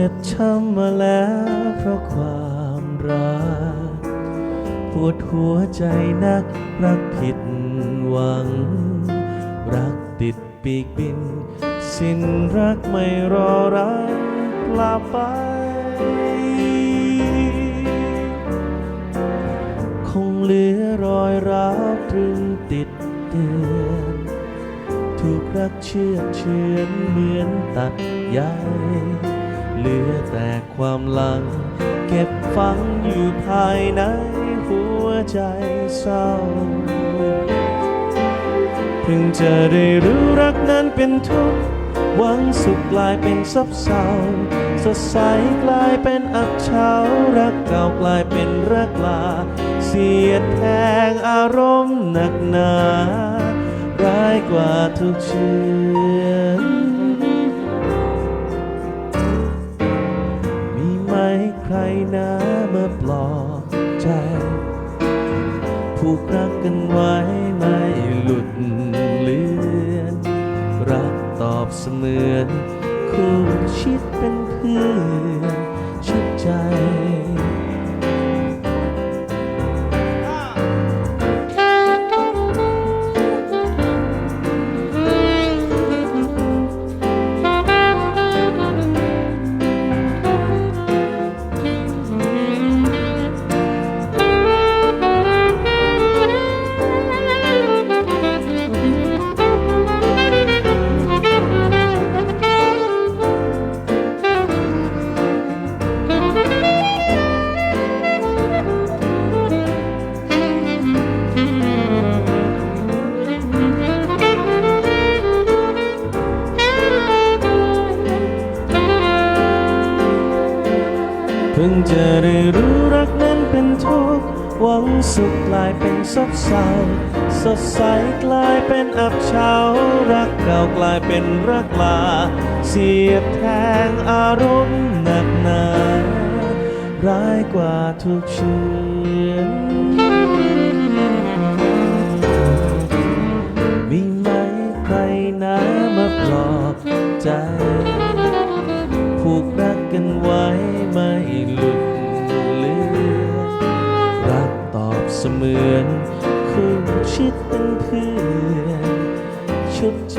จ็บช้ำมาแล้วเพราะความรัก ปวดหัวใจนักรักผิดหวัง รักติดปีกบิน สิ้นรักไม่รอรักกลับไปคงเหลือรอยร้าวตรึงติดเตือนถูกรักเชื่อเฉือนเหมือนตัดใย เหลือแต่ความหลัง เก็บฝังอยู่ภายในหัวใจเศร้า เพิ่งจะได้รู้รักนั้นเป็นทุกข์หวังสุขกลายเป็นซับเศร้า สดใสกลายเป็นอับเฉารักเก่ากลายเป็นรักลา เสียดแทงอารมณ์หนักหนา ร้ายกว่าทุกเชือ นะมาปลอบใจ ผูกรักกันไว้ไม่หลุดเลือน รักตอบเสมือนคู่ชิดเป็นเพื่อน พิ่งจะได้รู้รักนั้นเป็นทุกข์หวังสุขกลายเป็นซบเศร้าสดใสกลายเป็นอับเฉารักเก่ากลายเป็นรักลา เสียดแทงอารมณ์หนักหนาร้ายกว่าทุกเชือนมีไหมใครนะมาปลอบใจ ผูกรักกันไว้ไหลุ ชิดเป็นเพื่อนชุดใจ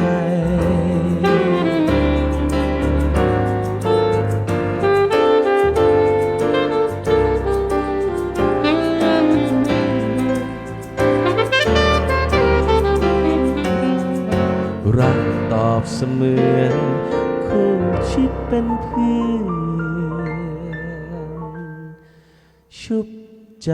รักตอบเสมือนคู่ชิดเป็นเพื่อนชุบใจ